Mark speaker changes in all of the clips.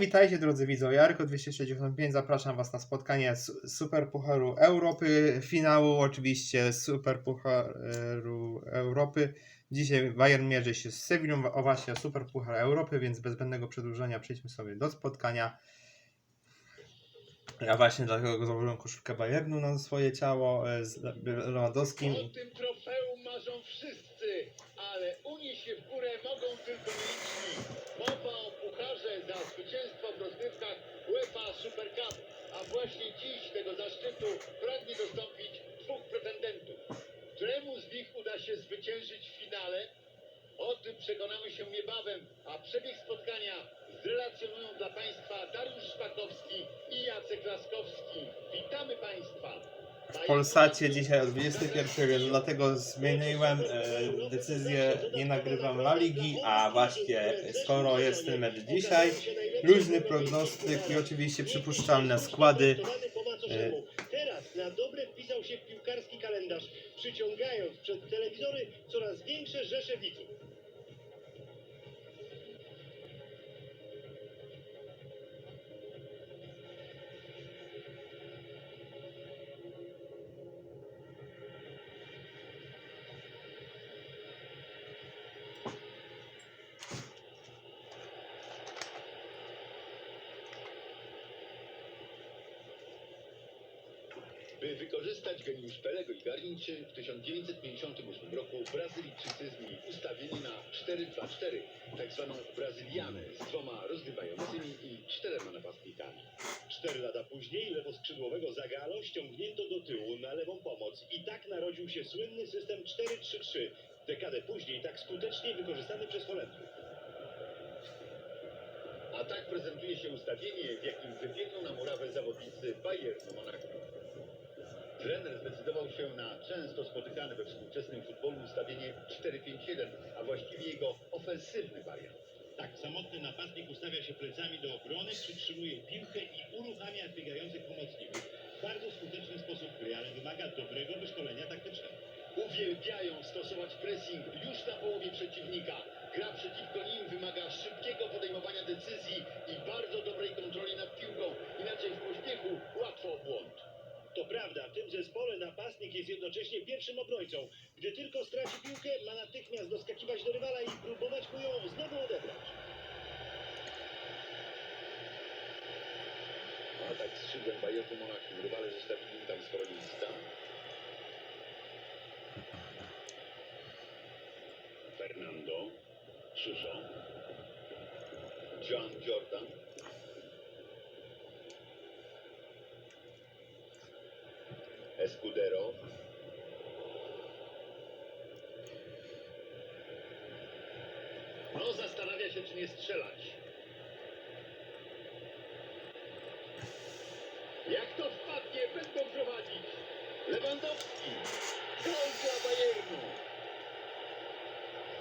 Speaker 1: Witajcie drodzy widzowie, Jarko 265, zapraszam Was na spotkanie z Super Pucharu Europy, finału oczywiście Super Pucharu Europy. Dzisiaj Bayern mierzy się z Sewillą, o właśnie Super Puchar Europy, więc bez zbędnego przedłużenia przejdźmy sobie do spotkania. Ja właśnie dlatego założyłem koszulkę Bayernu na swoje ciało e, z Lewandowskim.
Speaker 2: O tym trofeum marzą wszyscy, ale unieść się w górę mogą tylko o za zwycięstwo w rozgrywkach UEFA Super Cup, a właśnie dziś tego zaszczytu pragnie dostąpić dwóch pretendentów. Któremu z nich uda się zwyciężyć w finale? O tym przekonamy się niebawem, a przebieg spotkania zrelacjonują dla Państwa Dariusz Szpakowski i Jacek Laskowski. Witamy Państwa!
Speaker 1: W Polsacie dzisiaj o 21, więc dlatego zmieniłem e, decyzję, nie nagrywam La Ligi, a właśnie skoro jest ten mecz dzisiaj, luźny prognostyk i oczywiście przypuszczalne składy.
Speaker 3: Macoszemu. Teraz na dobre wpisał się w piłkarski kalendarz, przyciągając przed telewizory coraz większe rzesze widzów.
Speaker 2: By wykorzystać geniusz Pelego i Garniczy w 1958 roku Brazylijczycy zmienili ustawienie na 4-2-4, tak zwaną Brazylianę z dwoma rozgrywającymi i czterema napastnikami.
Speaker 3: Cztery lata później lewoskrzydłowego Zagalo ściągnięto do tyłu na lewą pomoc i tak narodził się słynny system 4-3-3, dekadę później tak skutecznie wykorzystany przez Holendrów.
Speaker 2: A tak prezentuje się ustawienie, w jakim wybiegną na murawę zawodnicy Bayernu Monaco. Trener zdecydował się na często spotykane we współczesnym futbolu ustawienie 4-5-1, a właściwie jego ofensywny wariant.
Speaker 3: Tak, samotny napastnik ustawia się plecami do obrony, przytrzymuje piłkę i uruchamia biegających pomocników. Bardzo skuteczny sposób gry, ale wymaga dobrego wyszkolenia taktycznego.
Speaker 2: Uwielbiają stosować pressing już na połowie przeciwnika. Gra przeciwko nim wymaga szybkiego podejmowania decyzji i bardzo dobrej kontroli nad piłką. Inaczej w pośpiechu łatwo o błąd.
Speaker 3: To prawda, w tym zespole napastnik jest jednocześnie pierwszym obrońcą. Gdy tylko straci piłkę, ma natychmiast doskakiwać do rywala i próbować mu ją znowu odebrać.
Speaker 2: A tak skrzydłem Bayernu Monachium rywale zostawili im tam sporo miejsca. Fernando, Krzyżo, no zastanawia się, czy nie strzelać. Jak to wpadnie, będą prowadzić. Lewandowski. Gol dla Bayernu.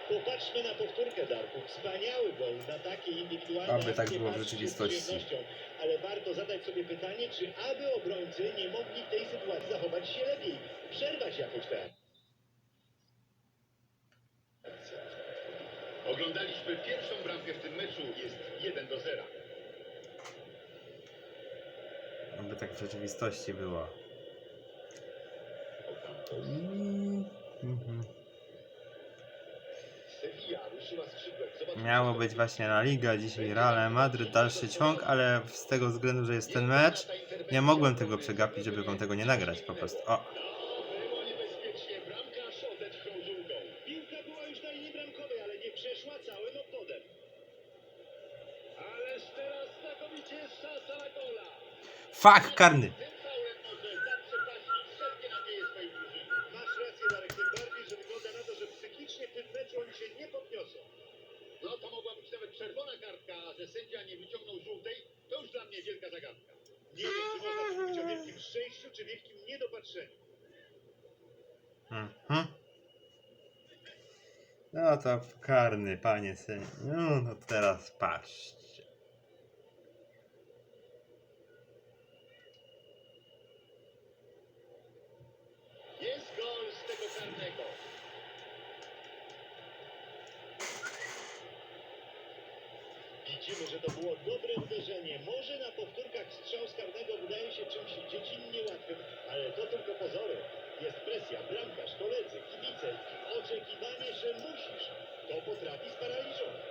Speaker 3: Popatrzmy na powtórkę Darku. Wspaniały gol na takie indywidualne
Speaker 1: Aby tak
Speaker 3: akcje
Speaker 1: było w
Speaker 3: patrzy z
Speaker 1: rzeczywistości.
Speaker 3: przyjemnością. Ale warto zadać sobie pytanie, czy aby obrońcy nie mogli w tej sytuacji zachować się lepiej, przerwać jakoś tę akcję.
Speaker 2: Oglądaliśmy pierwszą bramkę w tym meczu. Jest 1 do 0.
Speaker 1: Aby tak w rzeczywistości było. Mm, mhm. Miało być właśnie La Liga, dzisiaj Real Madryt, dalszy ciąg, ale z tego względu, że jest ten mecz, nie mogłem tego przegapić, żeby wam tego nie nagrać po prostu. O,
Speaker 3: wielkim niedopatrzeniu. Mhm. No to karny, panie sędzio. No,
Speaker 2: no teraz patrzcie. widzimy, że
Speaker 1: to było
Speaker 2: dobre uderzenie. Może
Speaker 3: na powtórkach strzał z karnego wydaje się
Speaker 2: czymś dziecinnie łatwym, ale to
Speaker 1: tylko pozory.
Speaker 2: Jest presja, bramkarz, koledzy, kibice
Speaker 3: oczekiwanie, że musisz. To potrafi sparaliżować.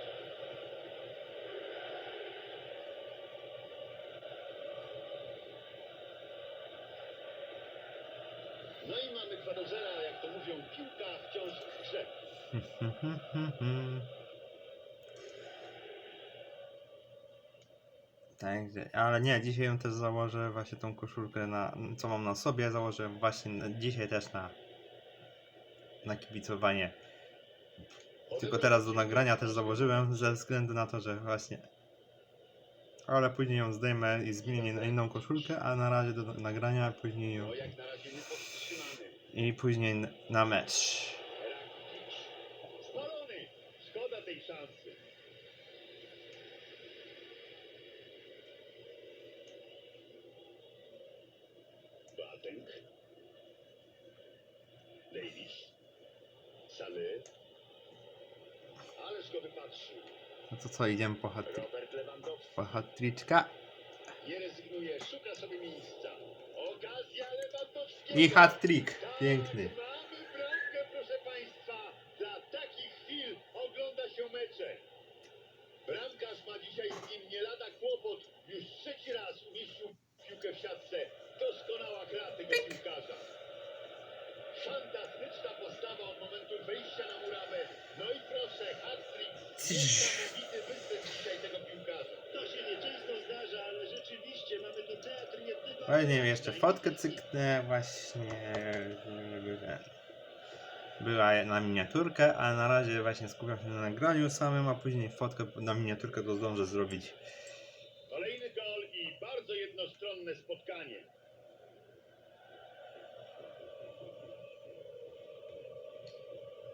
Speaker 2: No i mamy kwadrażera, jak to mówią, piłka wciąż w grze.
Speaker 1: Także, ale nie, dzisiaj ją też założę właśnie tą koszulkę na, co mam na sobie, założę właśnie dzisiaj też na na kibicowanie. Tylko teraz do nagrania też założyłem ze względu na to, że właśnie ale później ją zdejmę i zmienię na inną koszulkę, a na razie do nagrania, później ją
Speaker 2: No
Speaker 1: i później na mecz. Co, idziemy po, hat
Speaker 2: Robert Lewandowski.
Speaker 1: po hat-triczka
Speaker 2: Nie rezygnuje, szuka sobie miejsca. Okazja Lewandowskiego.
Speaker 1: i hat-trick, piękny.
Speaker 2: Mamy bramkę, proszę Państwa. Dla takich chwil ogląda się mecze. Bramkarz ma dzisiaj z nim nie lada kłopot. Już trzeci raz umieścił piłkę w siatce. Doskonała gra tego piłkarza. Fantastyczna postawa od momentu wejścia na murawę. No i proszę, hat-trick. Niesamowity występ dzisiaj tego piłkarza.
Speaker 3: To się nieczęsto zdarza, ale rzeczywiście mamy tu teatr nie tylko...
Speaker 1: Później jeszcze fotkę cyknę właśnie, była na miniaturkę, a na razie właśnie skupiam się na nagraniu samym, a później fotkę na miniaturkę to zdążę zrobić.
Speaker 2: Kolejny gol i bardzo jednostronne spotkanie.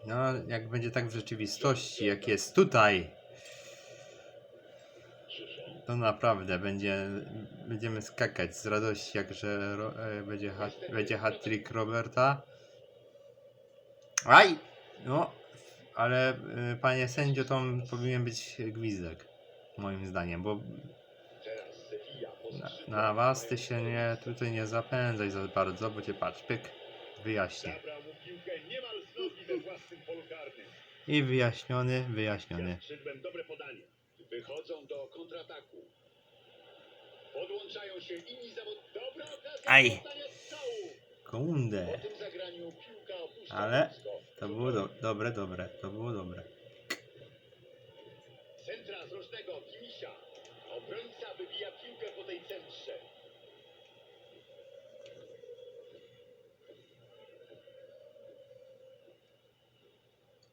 Speaker 1: No, jak będzie tak w rzeczywistości, jak jest tutaj, to naprawdę będzie, będziemy skakać z radości, jak że ro, e, będzie, hat, będzie hat-trick Roberta. Aj! No, ale e, panie sędzio, to powinien być gwizdek, moim zdaniem, bo na, na was ty się nie, tutaj nie zapędzaj za bardzo, bo cię patrz, pyk, wyjaśnię. I wyjaśniony, wyjaśniony.
Speaker 2: Ja skrzydłem dobre podanie. Wychodzą do kontrataku. Podłączają się inni zawodnicy. Dobra okazja
Speaker 1: Aj. Kunde. Ale. To było do, dobre, dobre, to było dobre.
Speaker 2: Centra z rocznego Kimisia. Obrońca wybija piłkę po tej centrze.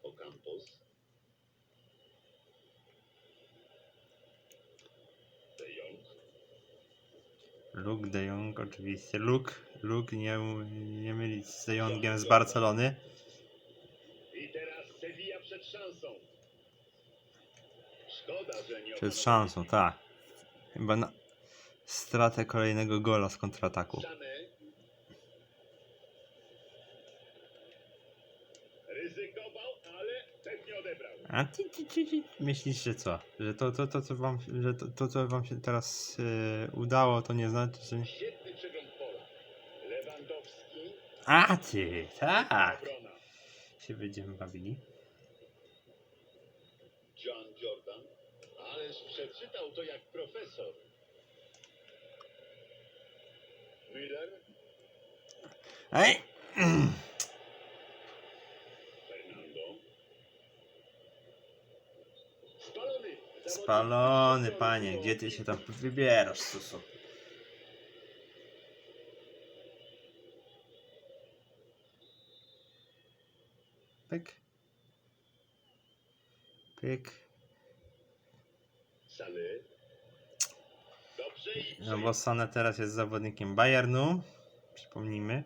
Speaker 3: Ocampos. De Jong.
Speaker 1: Luke de Jong oczywiście. Luke, Luke nie, nie mylić z de Jongiem z Barcelony.
Speaker 2: I teraz Sevilla przed szansą. Szkoda, że nie
Speaker 1: Przed szansą, tak. Chyba na stratę kolejnego gola z kontrataku. A ty, ty, ty, ty myślisz, że co? Że to, to, to, co wam, że to, to co wam się teraz e, udało, to nie znaczy, że...
Speaker 2: Świetny przegląd pola. Lewandowski.
Speaker 1: A ty, tak! Się będziemy bawili.
Speaker 2: John Jordan. Ależ przeczytał to jak profesor. Müller.
Speaker 1: Ej!
Speaker 2: Fernando. Spalony.
Speaker 1: Panie, gdzie ty się tam wybierasz, Susu? Pyk. Pyk. No bo Sane teraz jest zawodnikiem Bayernu. Przypomnijmy.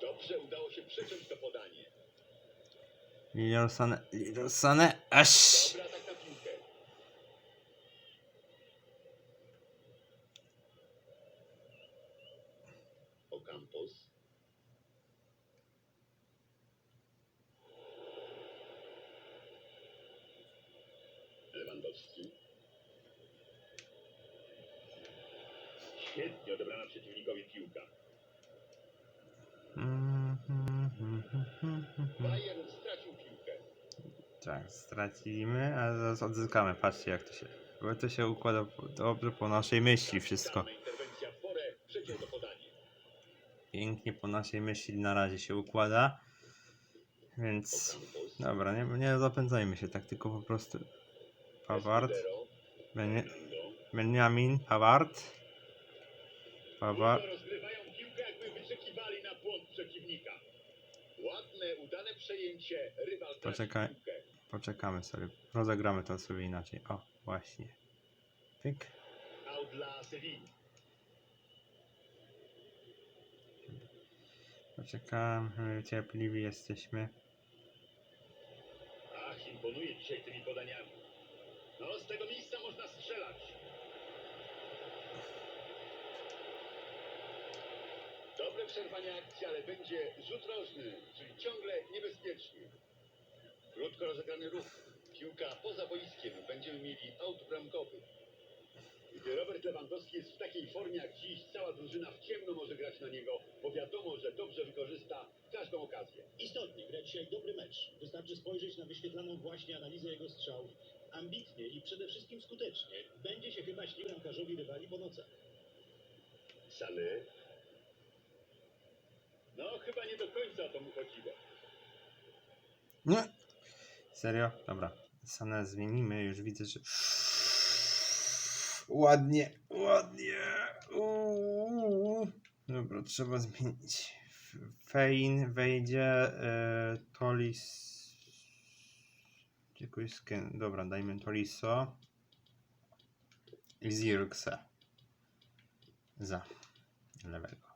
Speaker 2: Dobrze udało się przeciąć to podanie.
Speaker 1: Leroy Sane. Leroy Sane. Aż!
Speaker 2: Dobry atak na piłkę.
Speaker 3: Ocampos. Lewandowski.
Speaker 2: Świetnie odebrana przeciwnikowi piłka. Bayern stracił piłkę.
Speaker 1: Stracimy, a zaraz odzyskamy. Patrzcie jak to się. Bo to się układa dobrze po naszej myśli wszystko. Pięknie po naszej myśli na razie się układa. Więc dobra, nie, nie zapędzajmy się tak, tylko po prostu Paward,
Speaker 3: Fernando.
Speaker 1: Benjamin, Paward, Paward, Poczekaj. Poczekamy sobie, rozegramy to sobie inaczej, o, właśnie, pyk, poczekamy, cierpliwi jesteśmy,
Speaker 3: Ach, imponuje dzisiaj tymi podaniami.
Speaker 2: No, z tego miejsca można strzelać. Dobre przerwanie akcji, ale będzie rzut rożny, czyli ciągle niebezpiecznie. Krótko rozegrany ruch. Piłka poza boiskiem. Będziemy mieli aut bramkowy.
Speaker 3: Gdy Robert Lewandowski jest w takiej formie jak dziś, cała drużyna w ciemno może grać na niego, bo wiadomo, że dobrze wykorzysta każdą okazję. Istotnie, gra dzisiaj dobry mecz. Wystarczy spojrzeć na wyświetlaną właśnie analizę jego strzałów. Ambitnie i przede wszystkim skutecznie. Będzie się chyba śnił bramkarzowi rywali po nocach. Sany.
Speaker 2: No, chyba nie do końca to mu chodziło.
Speaker 1: nie, serio, dobra, Sanę zmienimy, już widzę, że ładnie, ładnie, Uuu. dobra, trzeba zmienić, Fein wejdzie, y, Tolis, Dziękuję, skin. Dobra, dajmy Toliso. I Zirkse. Za. Lewego.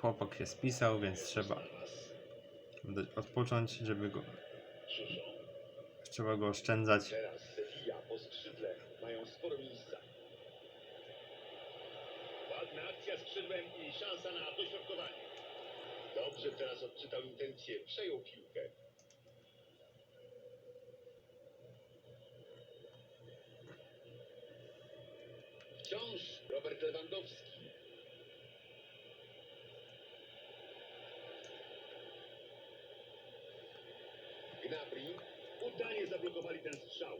Speaker 1: Chłopak się spisał, więc trzeba odpocząć, żeby go. Trzeba go oszczędzać.
Speaker 3: Teraz Sevilla po skrzydle mają sporo miejsca.
Speaker 2: Ładna akcja skrzydłem i szansa na dośrodkowanie. Dobrze teraz odczytał intencję, przejął piłkę. Wciąż Robert Lewandowski. Gnabry.
Speaker 3: Udanie zablokowali ten strzał.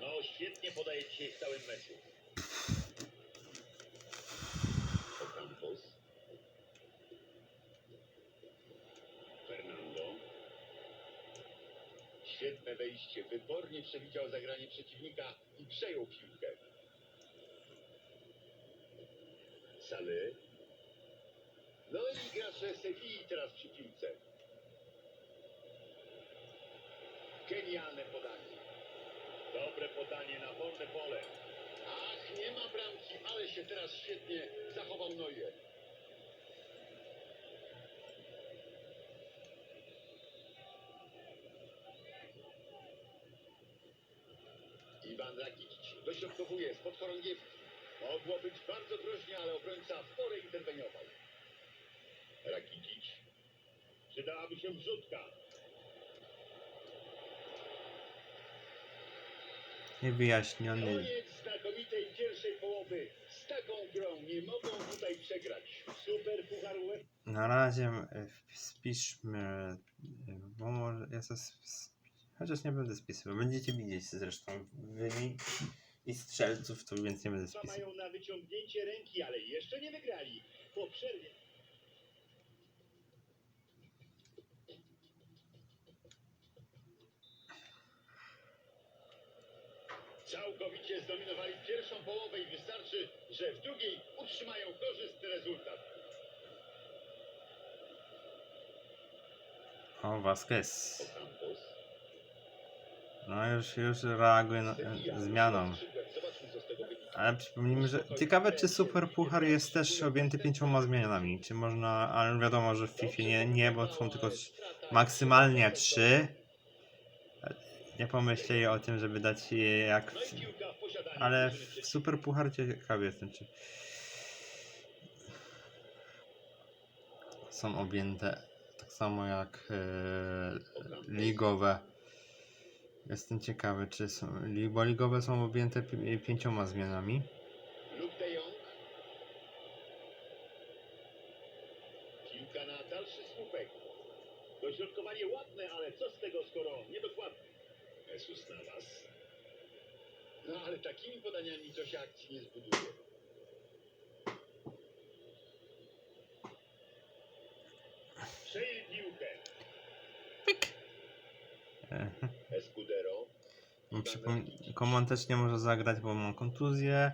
Speaker 2: No, świetnie podaje dzisiaj w całym meczu.
Speaker 3: Ocampos. Fernando.
Speaker 2: Świetne wejście, wybornie przewidział zagranie przeciwnika i przejął piłkę.
Speaker 3: Sany.
Speaker 2: No i gracze Sewilli teraz przy piłce. Genialne podanie.
Speaker 3: Dobre podanie na wolne pole.
Speaker 2: Ach, nie ma bramki, ale się teraz świetnie zachował Neuer. Iwan Rakitic dośrodkowuje spod chorągiewki. Mogło być bardzo groźnie, ale obrońca w porę interweniował.
Speaker 3: Rakitic. Przydałaby się wrzutka.
Speaker 1: Niewyjaśniony.
Speaker 2: Koniec znakomitej pierwszej połowy. Z taką grą nie mogą tutaj przegrać.
Speaker 3: Super Puchar UEFA.
Speaker 1: Na razie e, spiszmy, e, bo może ja sp- chociaż nie będę spisywał. Będziecie widzieć zresztą wynik i strzelców, to więc nie będę spisywał.
Speaker 3: mają na wyciągnięcie ręki, ale jeszcze nie wygrali. Po przerwie.
Speaker 2: Całkowicie zdominowali pierwszą połowę i wystarczy, że w drugiej utrzymają korzystny rezultat.
Speaker 1: O, Vasquez. No już, już reaguje na, e, zmianą. Ale przypomnijmy, że ciekawe czy Super Puchar jest też objęty pięcioma zmianami. Czy można, ale wiadomo, że w FIFA nie, nie bo są tylko maksymalnie trzy. Nie pomyśleli o tym, żeby dać je jak w, Ale w Super Puchar ciekawy jestem, czy są objęte tak samo jak e, ligowe. Jestem ciekawy, czy są, bo ligowe są objęte pi- pięcioma zmianami.
Speaker 2: Luke de Jong. Piłka na dalszy słupek.
Speaker 3: Dośrodkowanie ładne, ale co z tego, skoro niedokładne? Jesus Navas.
Speaker 2: No ale takimi podaniami to się akcji nie zbuduje.
Speaker 1: przypom- Koman też nie może zagrać, bo ma kontuzję.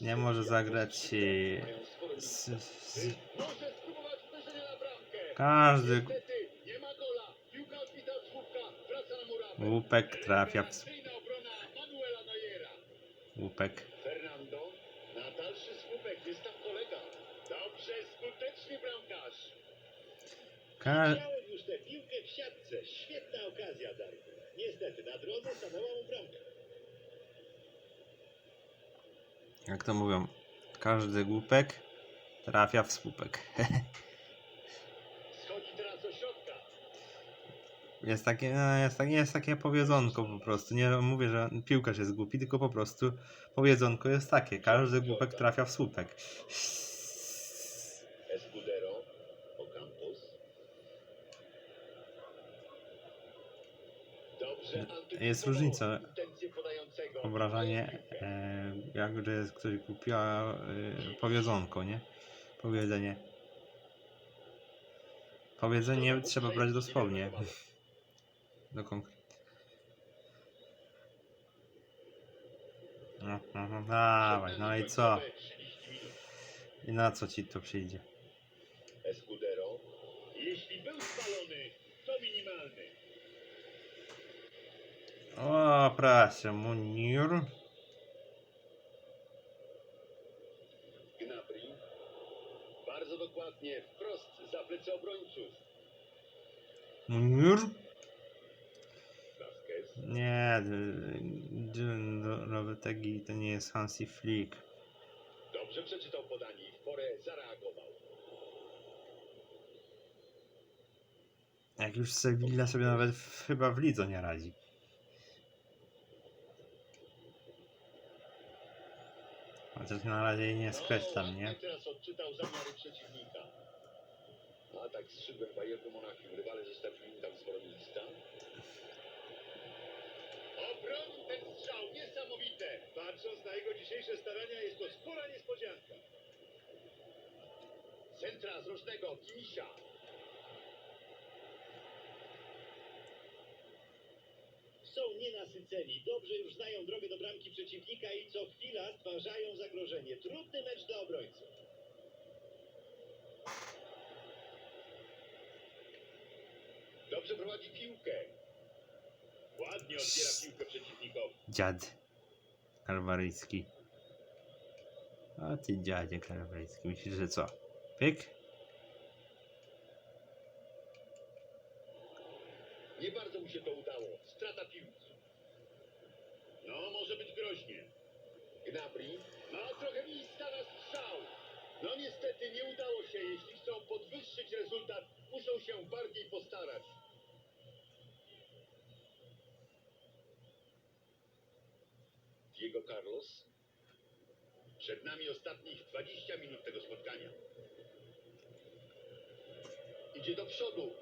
Speaker 1: Nie może zagrać e, z, z, każdy łupek trafia w łupek.
Speaker 3: Fernando na dalszy słupek, jest tam kolega.
Speaker 2: Dobrze, skuteczny bramkarz.
Speaker 1: Ka-
Speaker 3: Widziałem już tę piłkę w siatce. Świetna okazja, Darku. Niestety, na drodze stanęła mu bramka.
Speaker 1: jak to mówią, każdy głupek trafia w słupek.
Speaker 2: Schodzi teraz do środka.
Speaker 1: Jest takie, no, jest, takie, jest takie powiedzonko po prostu. Nie mówię, że piłkarz jest głupi, tylko po prostu powiedzonko jest takie. Każdy głupek trafia w słupek.
Speaker 3: Escudero, Ocampos.
Speaker 2: Dobrze,
Speaker 1: Jest różnica. Obrażanie, e, jak że ktoś głupi, a e, powiedzonko, nie? Powiedzenie. Powiedzenie trzeba brać dosłownie. Do konkretu. No, no, no, dawaj, no i co?
Speaker 3: 30 minut.
Speaker 1: I na co ci to przyjdzie?
Speaker 3: Escudero. Jeśli był spalony, to minimalny.
Speaker 1: O, proszę, Munir.
Speaker 3: Gnabry. Bardzo dokładnie, wprost za plecy obrońców.
Speaker 1: Munir? Nie, d- Lowetegi to nie jest Hansi Flick.
Speaker 3: Dobrze przeczytał podanie i w porę zareagował.
Speaker 1: Jak już Sevilla sobie nawet w, chyba w lidze nie radzi. Chociaż na razie jej nie skreślam, nie?
Speaker 3: ładnie teraz odczytał zamiary przeciwnika. Atak skrzydłem Bayernu Monachium. Rywale zostawili tam sporo miejsca.
Speaker 2: Obronił ten strzał, niesamowite.
Speaker 3: Patrząc na jego dzisiejsze starania, jest to spora niespodzianka.
Speaker 2: Centra z rocznego, Kimisia.
Speaker 3: Są nienasyceni, dobrze już znają drogę do bramki przeciwnika i co chwila stwarzają zagrożenie. Trudny mecz dla obrońców.
Speaker 2: Dobrze prowadzi piłkę.
Speaker 3: Ładnie odbiera piłkę przeciwnikowi.
Speaker 1: Dziad kalwaryjski. A ty dziadzie kalwaryjski. Myślisz, że co? Pyk?
Speaker 3: Nie bardzo mu się to udało. Strata piłki. No, może być groźnie.
Speaker 2: Gnabry ma trochę miejsca na strzał. No niestety nie udało się. Jeśli chcą podwyższyć rezultat, muszą się bardziej postarać.
Speaker 3: Diego Carlos. Przed nami ostatnich 20 minut tego spotkania.
Speaker 2: Idzie do przodu.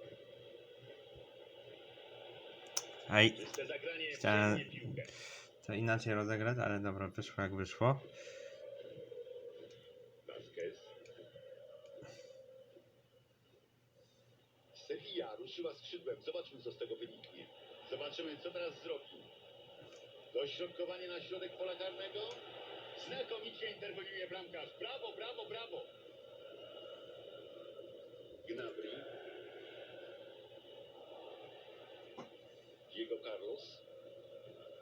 Speaker 3: Zagranie
Speaker 1: Chciałem- to inaczej rozegrać, ale dobra, wyszło jak wyszło.
Speaker 2: Sevilla ruszyła skrzydłem. Zobaczmy, co z tego wyniknie. Zobaczymy, co teraz zrobi. Dośrodkowanie na środek pola karnego. Znakomicie interweniuje bramkarz. Brawo, brawo, brawo.
Speaker 3: Gnabry. Diego Carlos.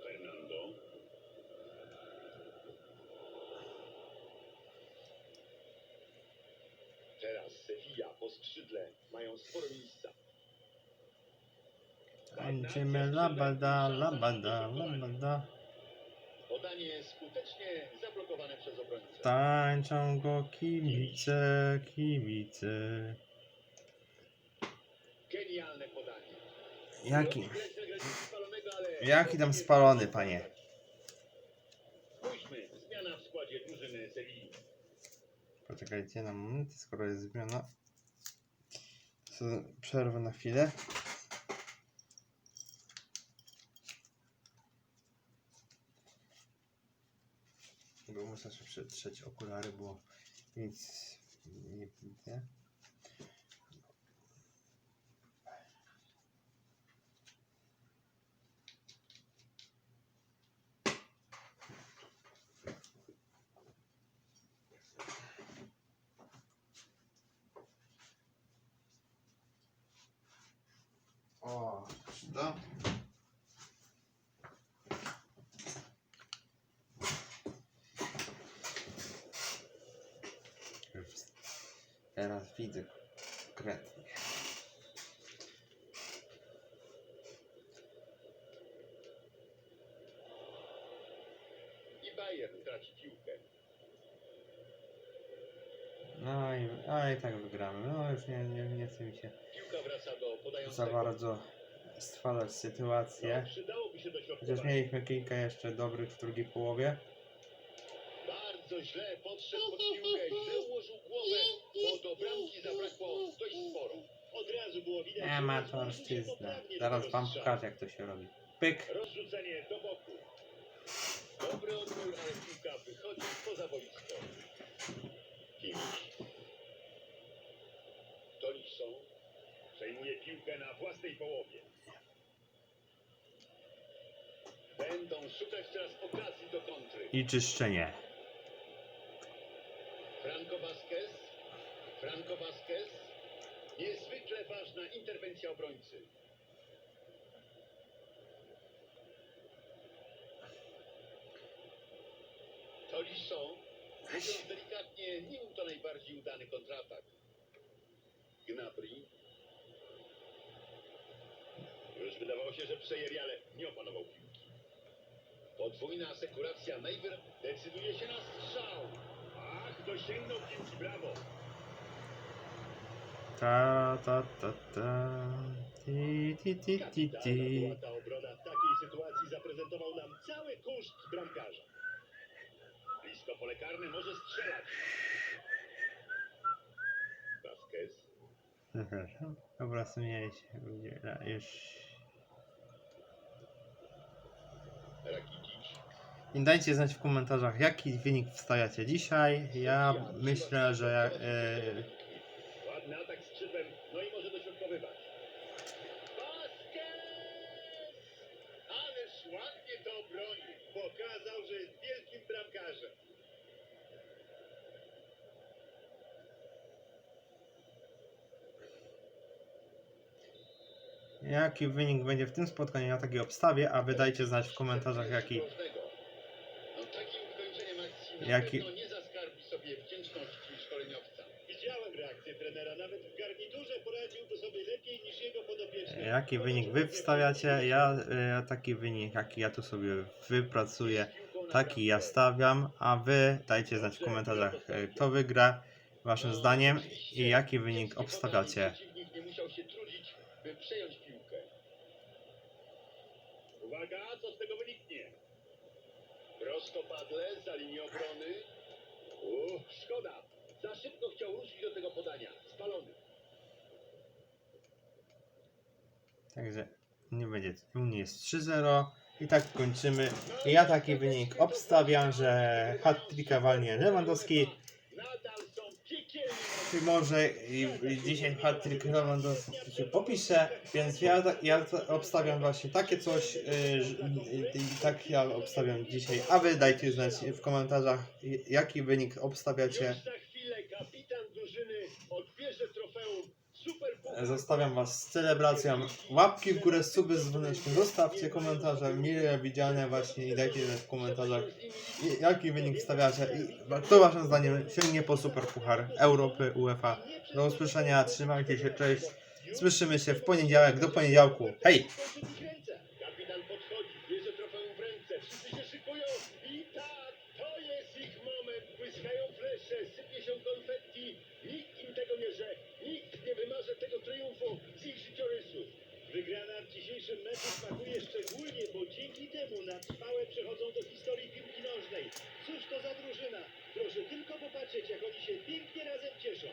Speaker 3: Fernando.
Speaker 2: Teraz Sevilla po skrzydle mają sporo miejsca.
Speaker 1: Tańczymy labada, labada, labada.
Speaker 2: Podanie skutecznie zablokowane przez obrońcę.
Speaker 1: Tańczą go kibice, kibice.
Speaker 2: Genialne podanie.
Speaker 1: Jaki? Jaki tam spalony, panie?
Speaker 3: Spójrzmy, zmiana w składzie drużyny Sevilla.
Speaker 1: Poczekajcie na moment, skoro jest zmiana. Przerwę na chwilę. Bo muszę przetrzeć okulary, bo nic nie widzę. to. Już widzę konkretnie.
Speaker 2: I Bayern traci piłkę.
Speaker 1: No i, a i tak wygramy. No już nie, nie, nie chce mi się
Speaker 2: Piłka wraca do
Speaker 1: za
Speaker 2: podającego.
Speaker 1: bardzo stwarzać sytuację.
Speaker 3: No, przydałoby się
Speaker 1: Chociaż mieliśmy kilka jeszcze dobrych w drugiej połowie.
Speaker 2: Bardzo źle podszedł pod piłkę, źle ułożył głowę, bo do bramki zabrakło dość sporo.
Speaker 3: Od razu było widać, że
Speaker 1: Amatorszczyzna. Zaraz wam pokażę jak to się robi. Pyk.
Speaker 3: Rozrzucenie do boku.
Speaker 2: Dobry odbiór, ale piłka wychodzi poza boisko.
Speaker 3: Kimś.
Speaker 2: Tolisson.
Speaker 3: Przejmuje piłkę na własnej połowie.
Speaker 2: Będą szukać teraz okazji do kontry.
Speaker 1: I czyszczenie.
Speaker 2: Franco Vasquez. Franco Vasquez. Niezwykle ważna interwencja obrońcy. Tolisson. Mówiąc delikatnie, nie był to najbardziej udany kontratak. Gnabry.
Speaker 3: Już wydawało się, że przejęli, ale nie opanował piłki.
Speaker 2: Podwójna asekuracja najwyraźniej decyduje się na strzał.
Speaker 3: Ach, dosięgnął piłki, brawo.
Speaker 1: Ta ta ta ta. Ti ti ti ti
Speaker 3: Kapitalna
Speaker 1: ti.
Speaker 3: była ta obrona. W takiej sytuacji zaprezentował nam cały koszt bramkarza. Blisko pole karne może strzelać. Vasquez.
Speaker 1: Przepraszam. Dobra, sumienie się udziela. Już.
Speaker 2: Rakitic.
Speaker 1: I dajcie znać w komentarzach, jaki wynik wstawiacie dzisiaj. Ja myślę, że e,
Speaker 2: ładnie to obronił.
Speaker 3: Pokazał, że jest wielkim bramkarzem.
Speaker 1: jaki wynik będzie w tym spotkaniu, ja taki obstawię, a wy dajcie znać w komentarzach, jaki.
Speaker 2: No na
Speaker 1: Jaki-
Speaker 2: pewno nie zaskarbi sobie wdzięczności szkoleniowca.
Speaker 3: Widziałem reakcję trenera, nawet w garniturze poradziłby sobie lepiej niż jego podopieczny.
Speaker 1: Jaki wynik wy wstawiacie? Ja e, taki wynik, jaki ja tu sobie wypracuję, taki ja stawiam, a wy dajcie znać w komentarzach, e, kto wygra, waszym zdaniem i jaki wynik obstawiacie.
Speaker 3: Uwaga, co z tego wyniknie?
Speaker 2: Prostopadle za linię obrony.
Speaker 3: Uff, szkoda.
Speaker 2: Za szybko chciał ruszyć do tego podania. Spalony.
Speaker 1: Także nie będzie, u mnie jest 3-0 i tak kończymy. Ja taki wynik obstawiam, że hat-tricka walnie Lewandowski. I może i, i dzisiaj hat-trick Lewandowski się popisze, więc ja, ja obstawiam właśnie takie coś, yy, tak ja obstawiam dzisiaj, a wy dajcie znać w komentarzach jaki wynik obstawiacie.
Speaker 3: Już za chwilę kapitan drużyny odbierze trofeum Super Puchar.
Speaker 1: Zostawiam was z celebracją. Łapki w górę, suby z dzwoneczkiem. Zostawcie komentarze, mile widziane właśnie i dajcie w komentarzach jaki wynik stawiacie i kto waszym zdaniem sięgnie po super puchar Europy UEFA. Do usłyszenia, trzymajcie się, cześć. Słyszymy się w poniedziałek, do poniedziałku. Hej!
Speaker 3: Drużyna? Proszę tylko popatrzeć, jak oni się pięknie razem cieszą.